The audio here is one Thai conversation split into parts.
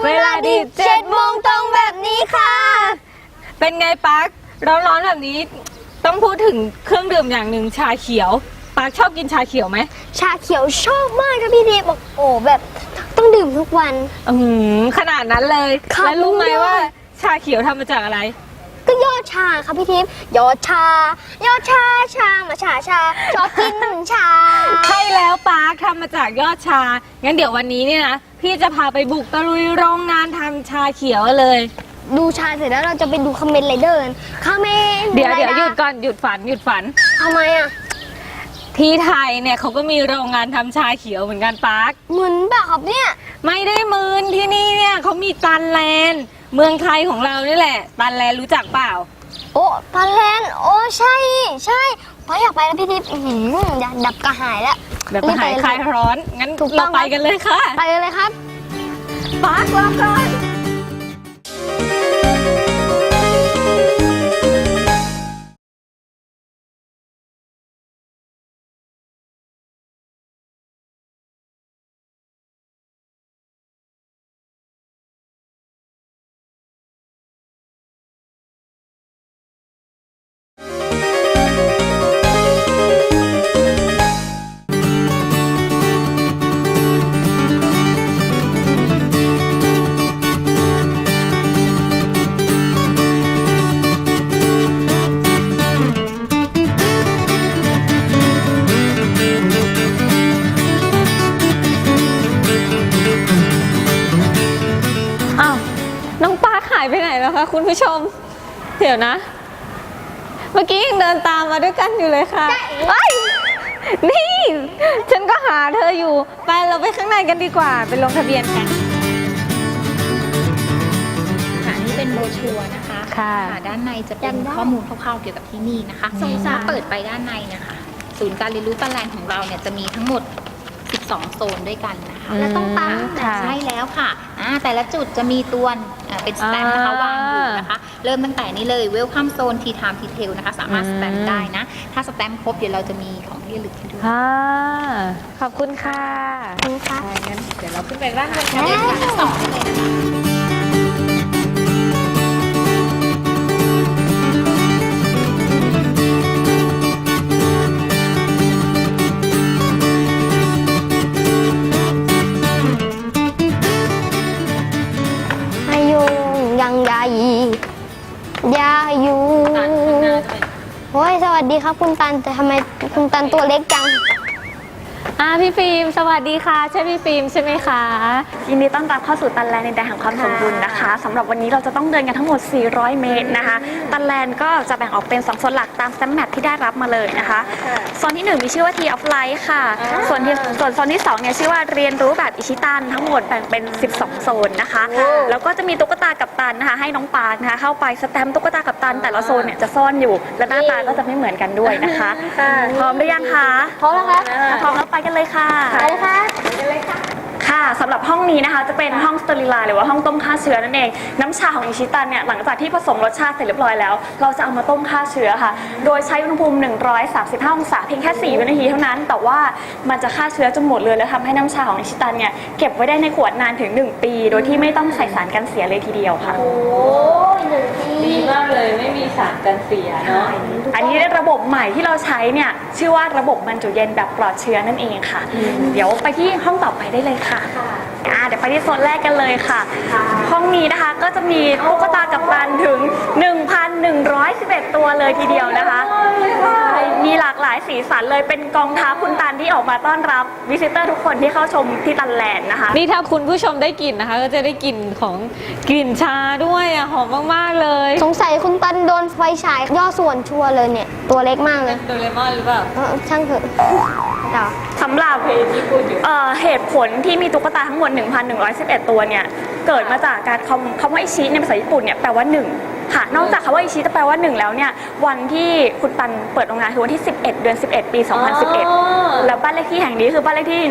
เสาร์เวลาดีเจ็ดโมงตรงแบบนี้ค่ะ เป็นไงปักร้อนๆแบบนี้ ต้องพูดถึงเครื่องดื่มอย่างหนึ่งชาเขียวปักชอบกินชาเขียวไหมชาเขียวชอบมากค่ะพี่ดีบอกโอ้แบบต้องดื่มทุกวัน อืมขนาดนั้นเลยครับแล้วรู้ไหมรู้ด้วยว่า ชาเขียวทำมาจากอะไร ก็ยอดชาค่ะพี่ทิพย์ยอดชา ยอดชาชามาชาชาชอบกินชา ใช่แล้วปาร์คทำมาจากยอดชา งั้นเดี๋ยววันนี้เนี่ยนะ พี่จะพาไปบุกตะลุยโรงงานทำชาเขียวเลย ดูชาเสร็จแล้วเราจะไปดูคาเมนไรเดอร์คาเมนเดี๋ยวเดี๋ยวไรหยุดก่อนหยุดฝันหยุดฝัน ทำไมอะ ที่ไทยเนี่ยเขาก็มีโรงงานทำชาเขียวเหมือนกันปาร์ค เหมือนแบบครับเนี่ย ไม่ได้มืนที่นี่เนี่ยเขามีตันแลนด์ เมืองไทยของเรานี่แหละตันแลนด์รู้จักเปล่า โอ้ตาแลนด์โอ้ใช่ใช่ไปอยากไปแล้วพี่ทิพย์อื้อหืออยากดับกระหายแล้ว แบบหายคลายร้อน งั้นถูกต้เราอง ไปกันเลยค่ะ ไปเลยครับ ปาร์ครอก่อน ดี๋ยวนะ เมื่อกี้ยังเดินตามมาด้วยกันอยู่เลยค่ะเอ้ยนี่ ฉันก็หาเธออยู่ ไปเราไปข้างในกันดีกว่า ไปลงทะเบียนกัน ค่ะนี่เป็นโบรชัวร์นะคะค่ะ ด้านในจะเป็นจำได้ข้อมูลคร่าวๆเกี่ยวกับที่นี่นะคะสงสารถ้าเปิดไปด้านในนะคะ ศูนย์การเรียนรู้ตะแลนของเราเนี่ยจะมีทั้งหมด 12 โซนด้วยกันนะคะ แล้วต้องปั๊มค่ะ ใช่แล้วค่ะอ่าแต่ละจุดจะมีตัว อ่าเป็นสแตมป์นะคะอ่าวางอยู่นะคะ เริ่มตั้งแต่นี้เลย Welcome Zone Tea Time Tea Tale นะคะ สามารถอืสมแตมป์ได้นะ ถ้าสแตมป์ครบเดี๋ยวเราจะมีของที่ระลึกให้ด้วยอ่าขอบคุณค่ะ คุณคะงั้นเดี๋ยวเราขึ้นไปด้านบนทะเบียนชั้นสองเลยนะคะ ครับคุณตันแต่ทำไมคุณตันตัวเล็กจัง อ่าพี่ฟิล์มสวัสดีค่ะ ใช่พี่ฟิล์มใช่ไหมคะ ยินดีต้อนรับเข้าสู่ตันแลนด์ในแดนแห่งความสมบูรณ์นะคะสำหรับวันนี้เราจะต้องเดินกันทั้งหมด 400 เมตรนะคะ ตันแลนด์ก็จะแบ่งออกเป็น 2 โซนหลักตามสแตมแมทที่ได้รับมาเลยนะคะโซนที่ 1 มีชื่อว่า T of Light ค่ะ ส่วนที่ส่วนโซนที่2เนี่ยชื่อว่าเรียนรู้แบบอิชิตันทั้งหมดแบ่งเป็น 12 โซนนะคะ แล้วก็จะมีตุ๊กตากับตันนะคะให้น้องปาร์คนะคะเข้าไปสแตมป์ตุ๊กตากับตันแต่ละโซนเนี่ยจะซ่อนอยู่และหน้าตาก็จะไม่เหมือนกันด้วยนะคะพร้อมหรือยังคะพร้อมแล้วครับถ้าพร้อมแล้วไปกันเลยค่ะไปเลยค่ะ ค่ะสำหรับห้องนี้นะคะจะเป็นห้องสเตอริไลน์หรือว่าห้องต้มฆ่าเชื้อนั่นเอง น้ำชาของอิชิตันเนี่ยหลังจากที่ผสมรสชาติเสร็จเรียบร้อยแล้ว เราจะเอามาต้มฆ่าเชื้อค่ะ โดยใช้อุณหภูมิ 135 องศาเพียงแค่4วินาทีเท่านั้น แต่ว่ามันจะฆ่าเชื้อจนหมดเลยแล้วทำให้น้ำชาของอิชิตันเนี่ยเก็บไว้ได้ในขวดนานถึง 1 ปี โดยที่ไม่ต้องใส่สารกันเสียเลยทีเดียวค่ะดีมากเลยไม่มีสารกันเสียเนาะอันนี้ระบบใหม่ที่เราใช้เนี่ยชื่อว่าระบบบรรจุเย็นแบบปลอดเชื้อนั่นเองค่ะ เดี๋ยวไปที่ห้องต่อไปได้เลยค่ะอ่าเดี๋ยวไปที่โซนแรกกันเลยค่ะ ห้องนี้นะคะก็จะมีตุ๊กตากับตันถึง 1,111 ตัวเลยทีเดียวนะคะใช่ มีหลากหลายสีสันเลยเป็นกองทัพคุณตันที่ออกมาต้อนรับวิสิเตอร์ทุกคนที่เข้าชมที่ตันแลนด์นะคะ นี่ถ้าคุณผู้ชมได้กลิ่นนะคะ ก็จะได้กลิ่นของกลิ่นชาด้วยอะหอมมากๆเลยสงสัยคุณตันโดนไฟฉายย่อส่วนชัวร์เลยเนี่ย ตัวเล็กมากเลยโดเรมอนหรือเปล่าเออช่างเถอะต่อ สำหรับเอ่อเหตุผลที่มีตุ๊กตาทั้งหมด 1,111 ตัวเนี่ย เกิดมาจากการคำคำว่าอิชิในภาษาญี่ปุ่นเนี่ยแปลว่า1ค่ะ นอกจากคำว่าอิชิจะแปลว่า1แล้วเนี่ยวันที่คุณปันเปิดโรงงานคือวันที่ 11 เดือน 11 ปี 2011 แล้วบ้านเลขที่แห่งนี้คือบ้านเลขที่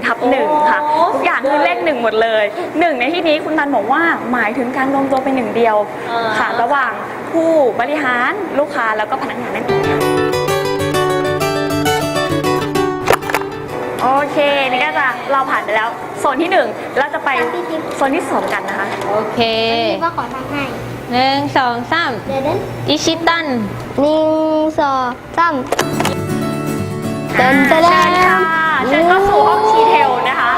111ทับ1ค่ะ ทุกอย่างคือเลขหนึ่งหมดเลยหนึ่งในที่นี้คุณตันบอกว่าหมายถึงการรวมตัวเป็นหนึ่งเดียวค่ะ ระหว่างผู้บริหารลูกค้าแล้วก็พนักงานนั่นเองค่ะโอเคนี่ก็จะเราผ่านไปแล้ว โซนที่หนึ่งเราจะไปโซนที่สองกันนะคะ โอเคพี่ก็ขอทำให้หนึ่งสองสามเดี๋ยวเดินอิชิตันหนึ่งสองสามเดินไปเชิแล้ญค่ะวเชิญเข้าสู่ห้องทีเทลนะคะ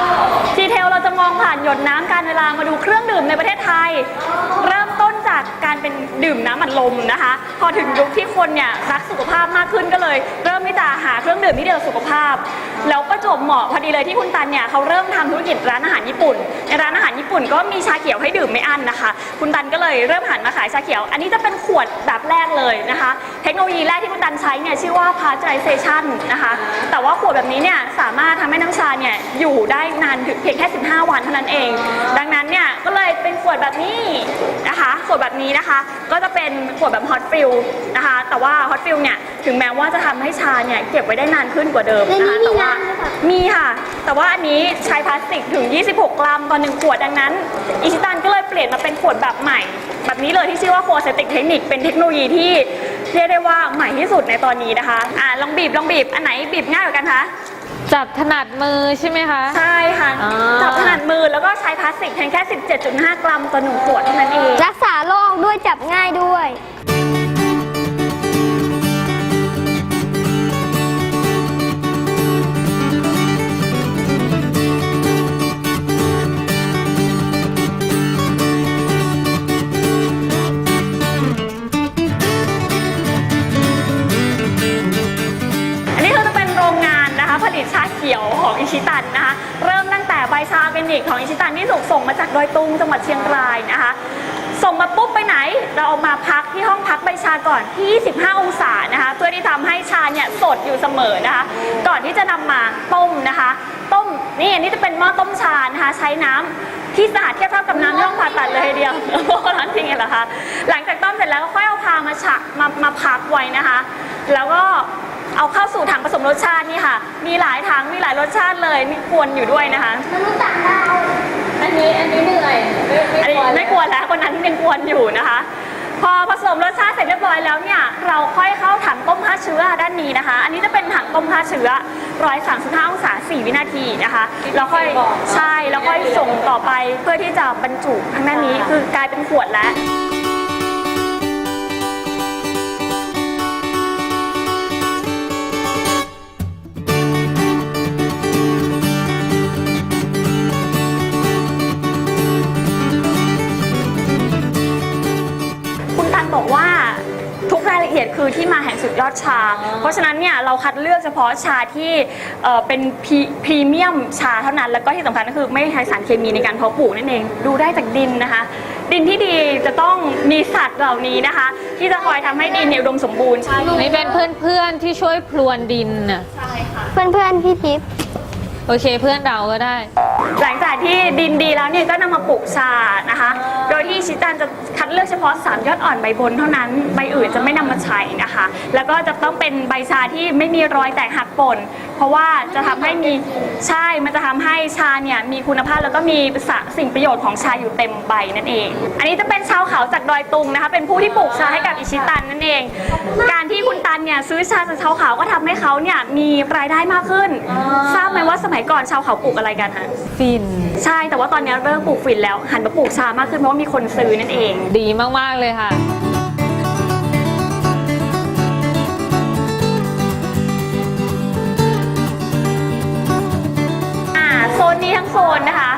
ทีเทลเราจะมองผ่านหยดน้ำการเวลามาดูเครื่องดื่มในประเทศไทย เริ่มต้น จากการเป็นดื่มน้ำอัดลมนะคะ พอถึงยุคที่คนเนี่ยรักสุขภาพมากขึ้นก็เลย เริ่มที่จะหาเครื่องดื่มที่ดีต่อสุขภาพ แล้วประจวบเหมาะพอดีเลยที่คุณตันเนี่ยเขาเริ่มทำธุรกิจร้านอาหารญี่ปุ่น ในร้านอาหารญี่ปุ่นก็มีชาเขียวให้ดื่มไม่อั้นนะคะ คุณตันก็เลยเริ่มหันมาขายชาเขียว อันนี้จะเป็นขวดแบบแรกเลยนะคะ เทคโนโลยีแรกที่คุณตันใช้เนี่ยชื่อว่า pasteurization นะคะ แต่ว่าขวดแบบนี้เนี่ยสามารถทำให้น้ำชาเนี่ยอยู่ได้นานถึงเพียงแค่ 15 วันเท่านั้นเอง ดังนั้นเนี่ยก็เลยเป็นขวดแบบนี้น ขวดแบบนี้นะคะ ก็จะเป็นขวดแบบ hot fill นะคะ แต่ว่า hot fill เนี่ยถึงแม้ว่าจะทำให้ชาเนี่ยเก็บไว้ได้นานขึ้นกว่าเดิมในนี้นะคะมีแต่ว่าน้ำไหมคะมีค่ะ แต่ว่าอันนี้ใช้พลาสติกถึง 26 กรัมต่อหนึ่งขวดดังนั้นอิชิตันก็เลยเปลี่ยนมาเป็นขวดแบบใหม่ แบบนี้เลยที่ชื่อว่าโคเซติกเทคนิคเป็นเทคโนโลยีที่เรียกได้ว่าใหม่ที่สุดในตอนนี้นะคะอ่าลองบีบลองบีบอันไหนบีบง่ายกว่ากันคะ จับถนัดมือใช่ไหมคะ ใช่ค่ะอ๋อจับถนัดมือแล้วก็ใช้พลาสติกเพียงแค่ 17.5 กรัมต่อหนึ่งขวดเท่านั้นเอง รักษาโรคด้วยจับง่ายด้วย 25 องศานะคะ เพื่อที่ทำให้ชาเนี่ยสดอยู่เสมอนะคะ ก่อนที่จะนำมาต้มนะคะ ต้มนี่อันนี้จะเป็นหม้อต้มชานะคะ ใช้น้ำที่สะอาดเทียบเท่ากับน้ำที่ห้องผ่าตัดเลยทีเดียวร้อนจริงเหรอคะ หลังจากต้มเสร็จแล้วก็ค่อยเอาพามาฉะมามาพักไว้นะคะ แล้วก็เอาเข้าสู่ถังผสมรสชาตินี่ค่ะ มีหลายถังมีหลายรสชาติเลยนี่กวนอยู่ด้วยนะคะมนุษย์ต่างดาวอันนี้อันนี้เหนื่อย อันนี้ไม่กวนแล้วคนนั้นยังกวนอยู่นะคะ พอผสมรสชาติเสร็จเรียบร้อยแล้วเนี่ยเราค่อยเข้าถังต้มฆ่าเชื้อด้านนี้นะคะ อันนี้จะเป็นถังต้มฆ่าเชื้อ135องศา4วินาทีนะคะแล้วค่อยใช่แล้วค่อยส่งต่อไปเพื่อที่จะบรรจุทางด้านนี้คือกลายเป็นขวดแล้ว มาแห่งสุดยอดชา เพราะฉะนั้นเนี่ยเราคัดเลือกเฉพาะชาที่เอ่อเป็นพรีพรีเมียมชาเท่านั้น แล้วก็ที่สำคัญก็คือไม่ใช้สารเคมีในการเพาะปลูกนั่นเอง ดูได้จากดินนะคะ ดินที่ดีจะต้องมีสัตว์เหล่านี้นะคะ ที่จะคอยทำให้ดินเนี่ยอุดมสมบูรณ์ใช่นี่เป็นเพื่อนๆที่ช่วยพรวนดินน่ะใช่ค่ะเพื่อนๆพี่ทิพย์โอเคเพื่อนเราก็ได้ หลังจากที่ดินดีแล้วเนี่ยก็นำมาปลูกชานะคะโดยที่ ชิตันจะคัดเลือกเฉพาะ 3 ยอดอ่อนใบบนเท่านั้น ใบอื่นจะไม่นำมาใช้นะคะ แล้วก็จะต้องเป็นใบชาที่ไม่มีรอยแตกหักป่นเพราะว่าจะทำให้มีใช่ มันจะทำให้ชาเนี่ยมีคุณภาพแล้วก็มีสะสิ่งประโยชน์ของชาอยู่เต็มใบนั่นเอง อันนี้จะเป็นชาวเขาจากดอยตุงนะคะ เป็นผู้ที่ปลูกชาให้กับอิชิตันนั่นเอง การที่คุณตันเนี่ยซื้อชาจากชาวเขาก็ทำให้เขาเนี่ยมีรายได้มากขึ้น ทราบไหมว่าสมัยก่อนชาวเขาปลูกอะไรกันคะฟิน ใช่ แต่ว่าตอนนี้เริ่มปลูกฝิ่นแล้ว หันมาปลูกชามากขึ้นเพราะว่ามีคนซื้อนั่นเอง ดีมาก ๆ เลยค่ะ อ่าโซนนี้ทั้งโซนนะคะ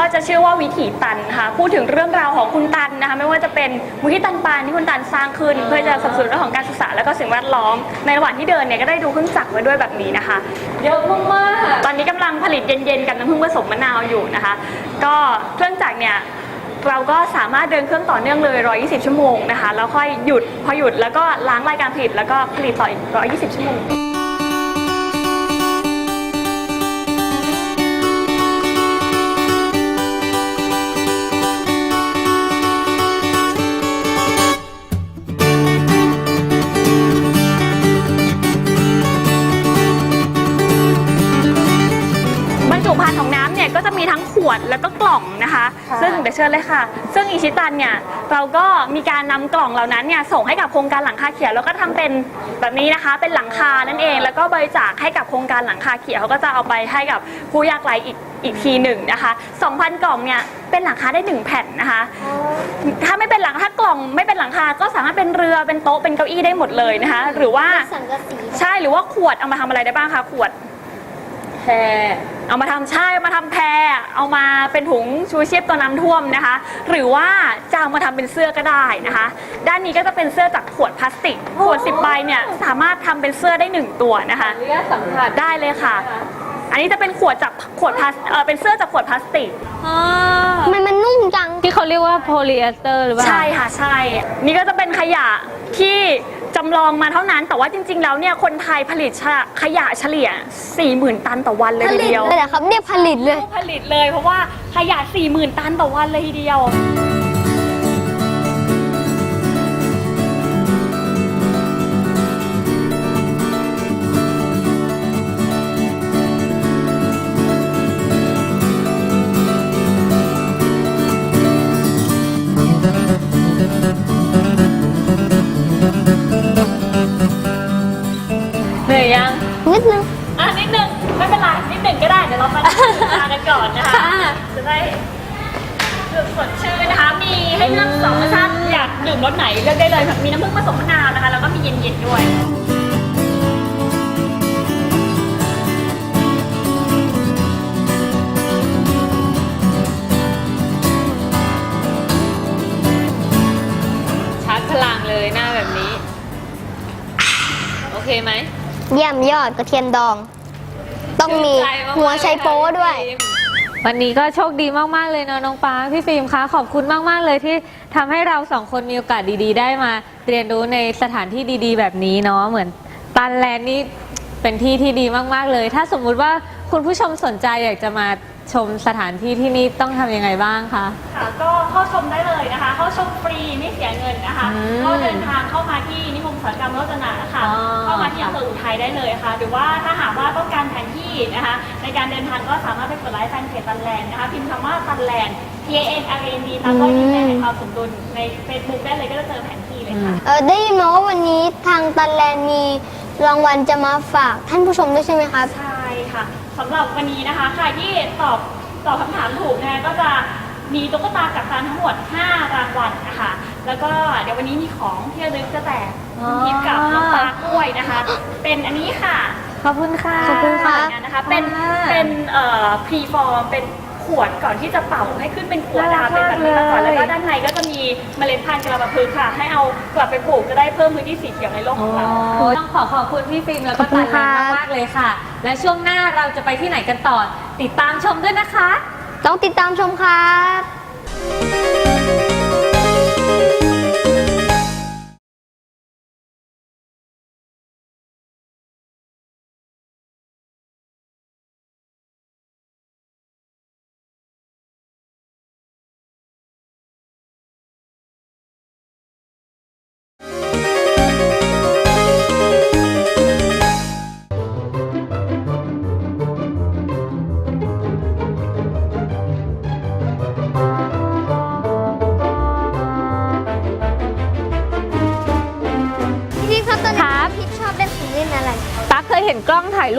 ก็จะชื่อว่าวิถีตันค่ะ พูดถึงเรื่องราวของคุณตันนะคะ ไม่ว่าจะเป็นมูลที่ตันปานที่คุณตันสร้างขึ้น เพื่อจะสนับสนุนเรื่องของการศึกษาและก็สิ่งแวดล้อม ในระหว่างที่เดินเนี่ยก็ได้ดูเครื่องจักรมาด้วยแบบนี้นะคะ เยอะมากตอนนี้กำลังผลิตเย็นๆ กับน้ำผึ้งผสมมะนาวอยู่นะคะ ก็เครื่องจักรเนี่ย เราก็สามารถเดินเครื่องต่อเนื่องเลย 120 ชั่วโมงนะคะ แล้วค่อยหยุด พอหยุดแล้วก็ล้างรายการผลิตแล้วก็ผลิตต่ออีก 120 ชั่วโมง เดี๋ยวเชิญเลยค่ะ ซึ่งอิชิตันเนี่ยเราก็มีการนำกล่องเหล่านั้นเนี่ยส่งให้กับโครงการหลังคาเขียวแล้วก็ทำเป็นแบบนี้นะคะ เป็นหลังคานั่นเอง แล้วก็บริจาคให้กับโครงการหลังคาเขียวเขาก็จะเอาไปให้กับผู้ยากไร้อีกอีกทีหนึ่งนะคะ 2,000 กล่องเนี่ยเป็นหลังคาได้หนึ่งแผ่นนะคะ ถ้าไม่เป็นหลังถ้ากล่องไม่เป็นหลังคาก็สามารถเป็นเรือเป็นโต๊ะเป็นเก้าอี้ได้หมดเลยนะคะ หรือว่า สังกะสี ใช่หรือว่าขวดเอามาทำอะไรได้บ้างคะขวด แพรเอามาทำใช่เอามาทำแพรเอามาเป็นถุงชูชีพตัวน้ำท่วมนะคะ หรือว่าจะเอามาทำเป็นเสื้อก็ได้นะคะ ด้านนี้ก็จะเป็นเสื้อจากขวดพลาสติก ขวด10ใบเนี่ยสามารถทำเป็นเสื้อได้หนึ่งตัวนะคะอนุญาตสัมผัสได้เลยค่ะ อันนี้จะเป็นขวดจากขวดพลาสเออเป็นเสื้อจากขวดพลาสติกอ๋อทำไมมันนุ่มจัง ที่เขาเรียกว่าโพลีเอสเตอร์หรือเปล่า ใช่ค่ะใช่ นี่ก็จะเป็นขยะที่จำลองมาเท่านั้น แต่ว่าจริง ๆ แล้วเนี่ยคนไทยผลิตขยะเฉลี่ย 40,000 ตันต่อวันเลยผทีลิตเดียวเลยเหรอครับเนี่ยผลิตเลย ผลิตเลยเพราะว่าขยะ40,000 ตันต่อวันเลยทีเดียว นิดนึง อะนิดนึงไม่เป็นไรนิดหนึ่งก็ได้เดี๋ยวเรามานั่งดื่มชากันก่อนนะคะค่ะจะได้ดื่มสดชื่นนะคะ มีให้เลือกสองรสชาติอยากดื่มรสไหนเลือกได้เลยค่ะมีน้ำผึ้งผสมมะนาวนะคะแล้วก็มีเย็นๆด้วย เยี่ยมยอดกระเทียมดอง ต้องมีชื่นใจากๆหัวไชโป๊ด้วย วันนี้ก็โชคดีมากๆเลยเนาะน้องปาพี่ฟิล์มคะขอบคุณมากๆเลยที่ทำให้เราสองคนมีโอกาสดีๆ ได้มา เรียนรู้ในสถานที่ดีๆ แบบนี้เนาะเหมือนตันแลนด์นี่เป็นที่ที่ดีมากๆเลย ถ้าสมมุติว่าคุณผู้ชมสนใจอยากจะมา ชมสถานที่ที่นี่ต้องทำยังไงบ้างคะ ค่ะก็เข้าชมได้เลยนะคะ เข้าชมฟรีไม่เสียเงินนะคะ อืมก็เดินทางเข้ามาที่นิคมอุตสาหกรรมโรจนะค่ะ อ๋อเข้ามาที่อำเภออุทัยได้เลยค่ะ หรือว่าถ้าหากว่าต้องการแผนที่นะคะ ในการเดินทางก็สามารถไปกดไลค์แฟนเพจตันแลนด์นะคะ พิมพ์คำว่าตันแลนด์ T A N R A N D ตามด้วยดินแดนแห่งความสมดุลใน Facebook ได้เลยก็จะเจอแผนที่เลยค่ะ เออได้ยินมาว่าวันนี้ทางตันแลนด์มีรางวัลจะมาฝากท่านผู้ชมด้วยใช่ไหมครับ ใช่ค่ะ สำหรับวันนี้นะคะใครที่ตอบตอบคำถามถูกนะคะก็จะมีตุ๊กตากับตันทั้งหมด 5 รางวัลนะคะ แล้วก็เดี๋ยววันนี้มีของที่ระลึกจะแจกคุณทิพย์กับน้องปาร์คด้วยนะคะ เป็นอันนี้ค่ะขอบคุณค่ะขอบคุณค่ะเหมือนกันนะคะ เป็นค่ะเป็นเอ่อพรีฟอร์มเป็น ขวดก่อนที่จะเป่าให้ขึ้นเป็นขวดนะคะเป็นน่ารัแบกบนี้มาก่อนมากเลยแล้วก็ด้านในก็จะมีเมล็ดพันธุ์กระบะพึกษ์ค่ะ ให้เอากลับไปปลูกจะได้เพิ่มพื้นที่สีเขียวในโลกของเราต้องขอขอบคุณพี่ฟิล์มแล้วก็ขอบคุตัณนค่ะแลนด์มากๆเลยค่ะ และช่วงหน้าเราจะไปที่ไหนกันต่อ ติดตามชมด้วยนะคะ ต้องติดตามชมครับ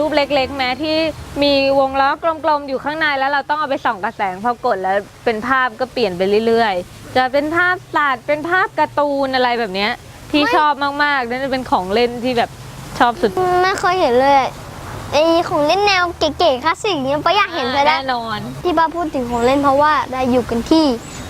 ปเล็กๆไหมที่มีวงล้อกลมๆอยู่ข้างในแล้วเราต้องเอาไปส่องกระแสงพอกดแล้วเป็นภาพก็เปลี่ยนไปเรื่อยๆ จะเป็นภาพสัตว์เป็นภาพการ์ตูนอะไรแบบเนี้ยที่ไม่ชอบมากๆนั่นจะเป็นของเล่นที่แบบชอบสุดไม่เคยเห็นเลยไอของเล่นแนวเก๋ๆคลาสสิกเนี่ยป้าอยากเห็นไปแล้แน่วนอนที่ป้าพูดถึงของเล่นเพราะว่าได้อยู่กันที่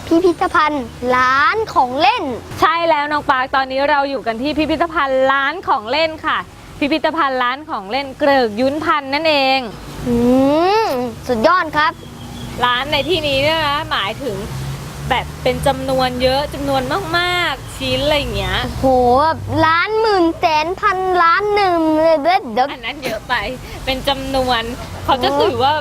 พิพิธภัณฑ์ร้านของเล่น ใช่แล้วน้องปาร์คตอนนี้เราอยู่กันที่พิพิธภัณฑ์ร้านของเล่นค่ะ พิพิธภัณฑ์ร้านของเล่นเกริกยุ้นพันธ์นั่นเอง อืมสุดยอดครับ ร้านในที่นี้เนี่ยนะหมายถึงแบบเป็นจำนวนเยอะจำนวนมากๆ ชิ้นอะไรอย่างเงี้ย โหแบบล้านหมื่นแสนพันล้านหนึ่งเลยเด้อเดี๋ยวอันนั้นเยอะไป เป็นจำนวน เขาจะถือว่า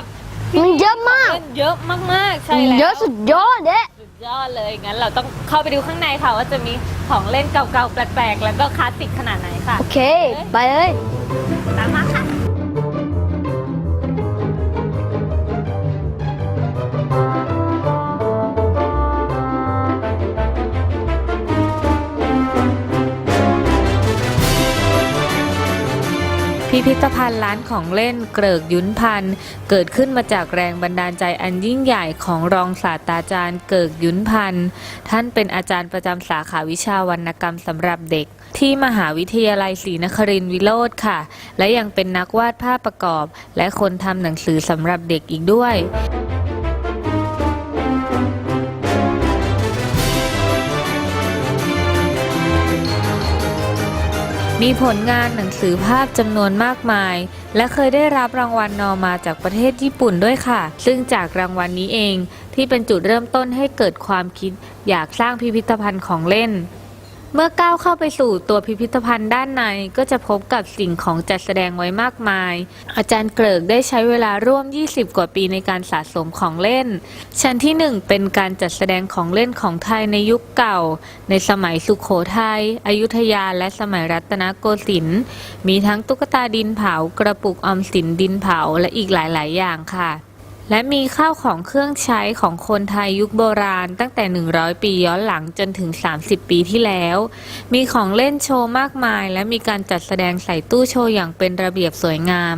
มันเยอะมาก เยอะมากๆ ใช่แล้ว เยอะสุดยอดเด้สุด ยอดเลยงั้นเราต้องเข้าไปดูข้างในค่ะ ว่าจะมีของเล่นเก่าๆแปลกๆ แล้วก็คลาสสิกขนาดไหนค่ะ โอเค ไปเลย ตามมา พิพิธภัณฑ์ร้านของเล่นเกริกยุ้นพันธ์เกิดขึ้นมาจากแรงบันดาลใจอันยิ่งใหญ่ของรองศาสตราจารย์เกิกยุ้นพันธ์ท่านเป็นอาจารย์ประจำสาขาวิชาวรรณกรรมสำหรับเด็ก ที่มหาวิทยาลัยศรีนครินทร์วิโรธค่ะ และยังเป็นนักวาดภาพประกอบ และคนทำหนังสือสำหรับเด็กอีกด้วย มีผลงานหนังสือภาพจำนวนมากมาย และเคยได้รับรางวัลนอมาจากประเทศญี่ปุ่นด้วยค่ะ ซึ่งจากรางวัลนี้เองที่เป็นจุดเริ่มต้นให้เกิดความคิด อยากสร้างพิพิธภัณฑ์ของเล่น เมื่อก้าวเข้าไปสู่ตัวพิพิธภัณฑ์ด้านในก็จะพบกับสิ่งของจัดแสดงไว้มากมาย อาจารย์เกริกได้ใช้เวลาร่วม 20 กว่าปีในการสะสมของเล่น ชั้นที่ 1 เป็นการจัดแสดงของเล่นของไทยในยุคเก่า ในสมัยสุขโขทัย อยุธยา และสมัยรัตนโกสินทร์ มีทั้งตุ๊กตาดินเผา กระปุกออมสินดินเผา และอีกหลาย ๆ อย่างค่ะ และมีข้าวของเครื่องใช้ของคนไทยยุคโบราณตั้งแต่ 100 ปีย้อนหลังจนถึง 30 ปีที่แล้ว มีของเล่นโชว์มากมาย และมีการจัดแสดงใส่ตู้โชว์อย่างเป็นระเบียบสวยงาม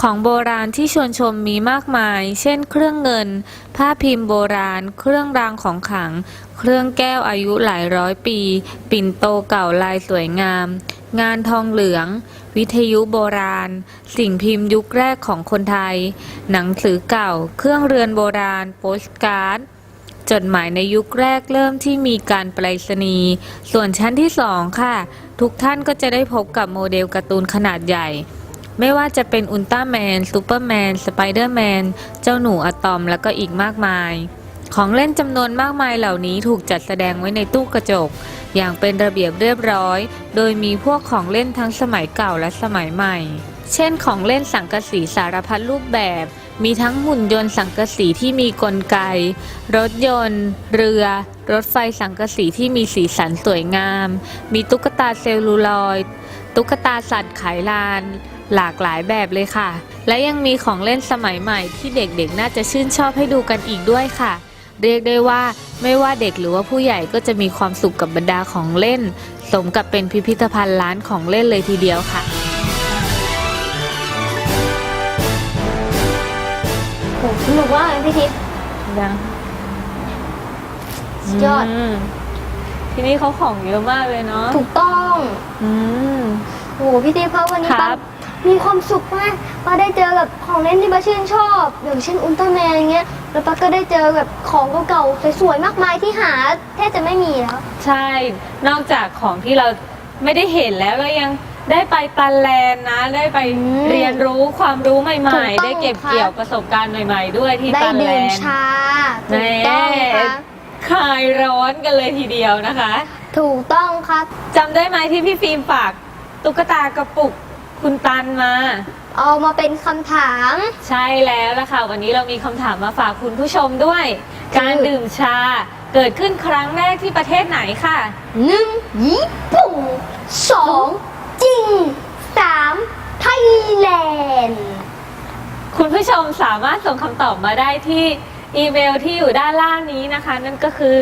ของโบราณที่ชวนชมมีมากมาย เช่น เครื่องเงิน ผ้าพิมพ์โบราณ เครื่องรางของขลัง เครื่องแก้วอายุหลายร้อยปี ปิ่นโตเก่าลายสวยงาม งานทองเหลือง วิทยุโบราณ สิ่งพิมพ์ยุคแรกของคนไทย หนังสือเก่า เครื่องเรือนโบราณ โปสการ์ดจดหมายในยุคแรกเริ่มที่มีการไปรษณีย์ส่วนชั้นที่2ค่ะ ทุกท่านก็จะได้พบกับโมเดลการ์ตูนขนาดใหญ่ ไม่ว่าจะเป็นอุลตร้าแมนซูเปอร์แมน สไปเดอร์แมน เจ้าหนูอะตอม แล้วก็อีกมากมาย ของเล่นจำนวนมากมายเหล่านี้ถูกจัดแสดงไว้ในตู้กระจก อย่างเป็นระเบียบเรียบร้อย โดยมีพวกของเล่นทั้งสมัยเก่าและสมัยใหม่ เช่นของเล่นสังกะสีสารพัดรูปแบบ มีทั้งหุ่นยนต์สังกะสีที่มีกลไก รถยนต์ เรือ รถไฟสังกะสีที่มีสีสันสวยงาม มีตุ๊กตาเซลลูลอย ตุ๊กตาสัตว์ขายลาน หลากหลายแบบเลยค่ะ และยังมีของเล่นสมัยใหม่ที่เด็กๆ น่าจะชื่นชอบให้ดูกันอีกด้วยค่ะ เรียกได้ว่าไม่ว่าเด็กหรือว่าผู้ใหญ่ก็จะมีความสุขกับบรรดาของเล่น สมกับเป็นพิพิธภัณฑ์ร้านของเล่นเลยทีเดียวค่ะโหสนุกมากเลยพี่ทิพย์ยังสุดยอด มที่นี่เขาของเยอะมากเลยเนาะถูกต้องอืม โหพี่ทิพย์ครับวันนี้ครัป้าบ มีความสุขมากป้าได้เจอกับของเล่นที่ป้าชื่นชอบ อย่างเช่นอุลตร้าแมนอย่างเงี้ย แล้วป้าก็ได้เจอแบบของเก่าๆสวยๆมากมายที่หาแทบจะไม่มีแล้ว ใช่ นอกจากของที่เราไม่ได้เห็นแล้วเรายังได้ไปตันแลนด์นะ ได้ไปอืมเรียนรู้ความรู้ใหถูม่กต้องๆได้เก็บครับเกี่ยวประสบการณ์ใหม่ ๆ ด้วยที่ได้ตันแลดื่มนด์ชาถูกต้องครับคลายร้อนกันเลยทีเดียวนะคะ ถูกต้องครับจำได้ไหมที่พี่ฟิล์มฝากตุ๊กตากระปุก คุณตันมา เอามาเป็นคำถาม ใช่แล้วล่ะค่ะ วันนี้เรามีคำถามมาฝากคุณผู้ชมด้วยคือการดื่มชาเกิดขึ้นครั้งแรกที่ประเทศไหนค่ะ หนึ่งญี่ปุ่นสองจริงสามไทยแลนด์ คุณผู้ชมสามารถส่งคำตอบมาได้ที่อีเมลที่อยู่ด้านล่างนี้นะคะ นั่นก็คือ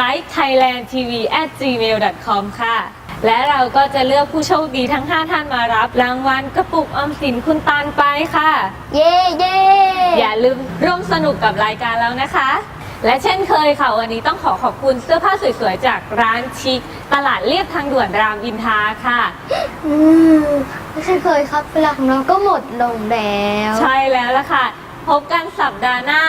l i k e thailand tv at gmail com ค่ะ และเราก็จะเลือกผู้โชคดีทั้ง 5 ท่านมารับ รางวัลกระปุกออมสินคุณตานไปค่ะ เย่เย่อย่าลืมร่วมสนุกกับรายการแล้วนะคะ และเช่นเคยค่ะ วันนี้ต้องขอขอบคุณเสื้อผ้าสวยๆ จากร้านชิค ตลาดเรียบทางด่วนรามอินทราค่ะ อืมไม่ใช่เคยครับเวลาของเราก็หมดลงแล้ว ใช่แล้วล่ะค่ะ พบกันสัปดาห์หน้า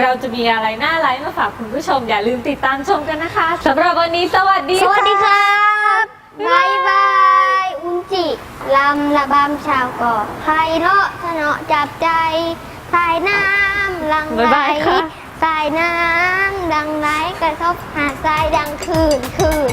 เราจะมีอะไรน่าไลฟ์มาฝากคุณผู้ชม อย่าลืมติดตามชมกันนะคะสำหรับวันนี้สวัสดีสค่ะ วัสดีครับ บายบายอุนจิลำระบำชาวเกาะไพเราะสนอจับใจสายน้ำหลังไหลบ๊ายบายค่ะ สายน้ำดังไหลกระทบหาดทรายดังคืนคืน